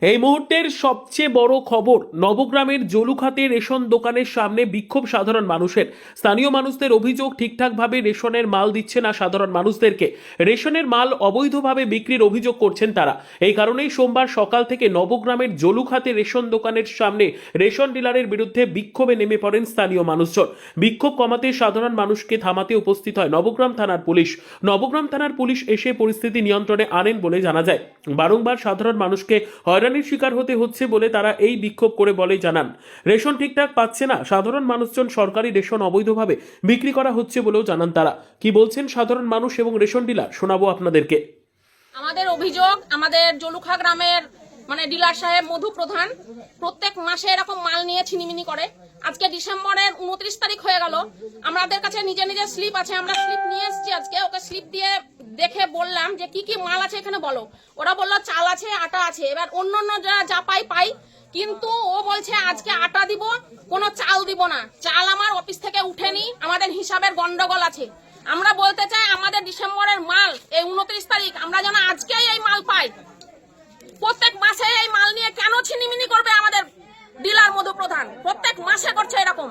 এই মুহূর্তের সবচেয়ে বড় খবর, নবগ্রামের জলুখাতে রেশন দোকানের সামনে বিক্ষোভ সাধারণ মানুষের। স্থানীয় মানুষদের অভিযোগ, ঠিকঠাকভাবে রেশনের মাল দিচ্ছে না সাধারণ মানুষদেরকে। রেশনের মাল অবৈধভাবে বিক্রির অভিযোগ করছেন তারা। এই কারণেই সোমবার সকাল থেকে নবগ্রামের জলুখাতে রেশন দোকানের সামনে রেশন ডিলারের বিরুদ্ধে বিক্ষোভে নেমে পড়েন স্থানীয় মানুষজন। বিক্ষোভ কমাতে সাধারণ মানুষকে থামাতে উপস্থিত হয় নবগ্রাম থানার পুলিশ। নবগ্রাম থানার পুলিশ এসে পরিস্থিতি নিয়ন্ত্রণে আনেন বলে জানা যায়। বারংবার সাধারণ মানুষকে হয়রানির শিকার হতে হচ্ছে বলে তারা এই বিক্ষোভ করে বলে জানান। রেশন ঠিকঠাক পাচ্ছে না। সাধারণ মানুষজন সরকারি রেশন অবৈধভাবে বিক্রি করা হচ্ছে বলেও জানান তারা। কি বলছেন সাধারণ মানুষ এবং রেশন ডিলার? শোনাবো আপনাদেরকে। আমাদের অভিযোগ, আমাদের জলুখা গ্রামের মানে ডিলার সাহেব মধু প্রধান, প্রত্যেক মাসে এরকম মাল নিয়ে ছিনিমিনি করে। আজকে ডিসেম্বরের উনত্রিশ তারিখ হয়ে গেল। আমাদের কাছে নিজে নিজে স্লিপ আছে, আমরা স্লিপ নিয়ে এসেছি আজকে। ওকে স্লিপ দিয়ে দেখে বললাম যে কি কি মাল আছে এখানে বলো। ওরা বলল চাল আছে, আটা আছে। এবার অন্য অন্য যা যা পাই পাই। কিন্তু ও বলছে, আজকে আটা দিব, কোনো চাল দিব না। চাল আমার অফিস থেকে উঠেনি, আমাদের হিসাবের গন্ডগোল আছে। আমরা বলতে চাই, আমাদের ডিসেম্বরের মাল, এই উনত্রিশ তারিখ, আমরা যেন আজকেই এই মাল পাই। প্রত্যেক মাসে এই মাল নিয়ে কেন ছিনিমিনি করবে আমাদের ডিলার মধুপ্রধান? প্রত্যেক মাসে করছে এরকম।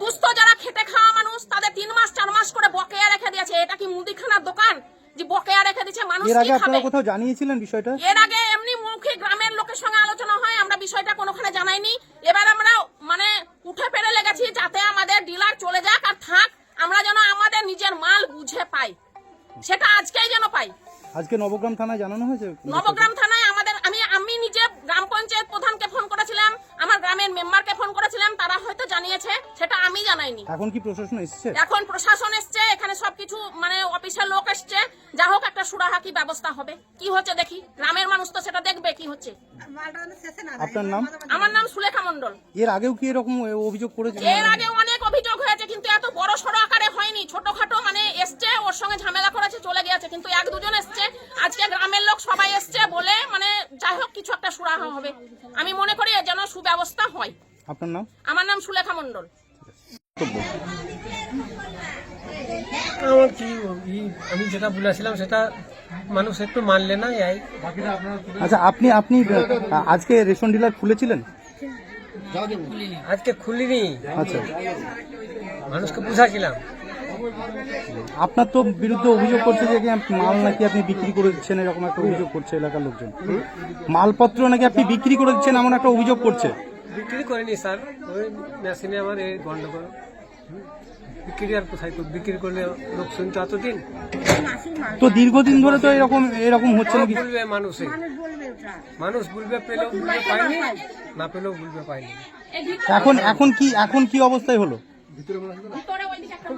দুস্থ যারা খেটে খাওয়া মানুষ, তাদের তিন মাস, চার মাস করে বকেয়া রেখে দিয়েছে। এটা কি মুদিখানার দোকান যে বকেয়া রেখে দিচ্ছে মানুষ এর আগে আপনারা কোথাও জানিয়েছিলেন বিষয়টা? এর আগে এমনি মুখে গ্রামের লোকের সঙ্গে আলোচনা হয় আমরা বিষয়টা কোনোখানে জানাইনি। এবার আমরা মানে উঠে পেরে লেগেছি যাতে আমাদের ডিলার চলে যাক আর থাক আমরা যেন আমাদের নিজের মাল বুঝে পাই। সেটা আজকেই যেন পাই। আজকে নবগ্রাম থানায় জানানো হয়েছে? নবগ্রাম থানায় আমাদের আমি আমি নিজে গ্রাম পঞ্চায়েত প্রধানকে ফোন করেছিলাম আমার গ্রামের মেম্বারকে ফোন করেছিলাম তারা হয়তো জানিয়েছে সেটা আমি জানাইনি এখন কি প্রশাসন এসছে? এখন প্রশাসন এসছে এখানে সবকিছু মানে অফিসের লোক এসছে। যা হোক একটা সুরাহা কি ব্যবস্থা হবে। কি হচ্ছে দেখি? গ্রামের মানুষ তো সেটা দেখবে কি হচ্ছে? আপনার নাম? আমার নাম সুলেখা মন্ডল এর আগেও কি এরকম অভিযোগ করেছে? এর আগে অনেক অভিযোগ হয়েছে কিন্তু এত বড় সড়ো আকারে হয়নি। ছোটখাটো মানে এসছে ওর সঙ্গে ঝামেলা করেছে চলে গিয়েছে কিন্তু এক দুজন এসছে। আজকে গ্রামের লোক সবাই এসছে বলে মানে যাই হোক কিছু একটা সুরাহা হবে। আমি মনে করি যেন সুব্যবস্থা হয়। আপনার নাম? আমার নাম সুলেখা মন্ডল আমার কি আমি যেটা বলেছিলাম সেটা মানুষ একটু মানলে না এই আচ্ছা আপনি আপনি আজকে রেশন ডিলার খুলেছিলেন? আজকে খুলিনি। আচ্ছা। মানুষকে বুঝাছিলাম। আপনার তো বিরুদ্ধে অভিযোগ করছে যে মাল নাকি আপনি বিক্রি করে দিচ্ছেন এরকম একটা অভিযোগ করছে এলাকার লোকজন। মালপত্র নাকি আপনি বিক্রি করে দিচ্ছেন এমন একটা অভিযোগ করছে? বিক্রি করিনি স্যার। ওই মেশিনে আমার এই গন্ডগোল। বিক্রি আর কোথায়? বিক্রি করলে লোক শুনতো এতদিন? তো দীর্ঘদিন ধরে তো এরকম এরকম হচ্ছে নাকি? বলবে মানুষে। মানুষ বলবে পেলেও বলবে পাইনি না পেলেও বলবে পাইনি এখন এখন কি এখন কি অবস্থায় হলো?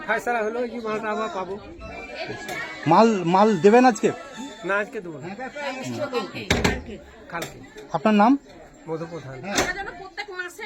ফায়সালা হলো কি মালটা আবার পাবো? মাল মাল দেবেন আজকে? না আজকে দেবো কালকে। আপনার নাম? যেন প্রত্যেক মাসে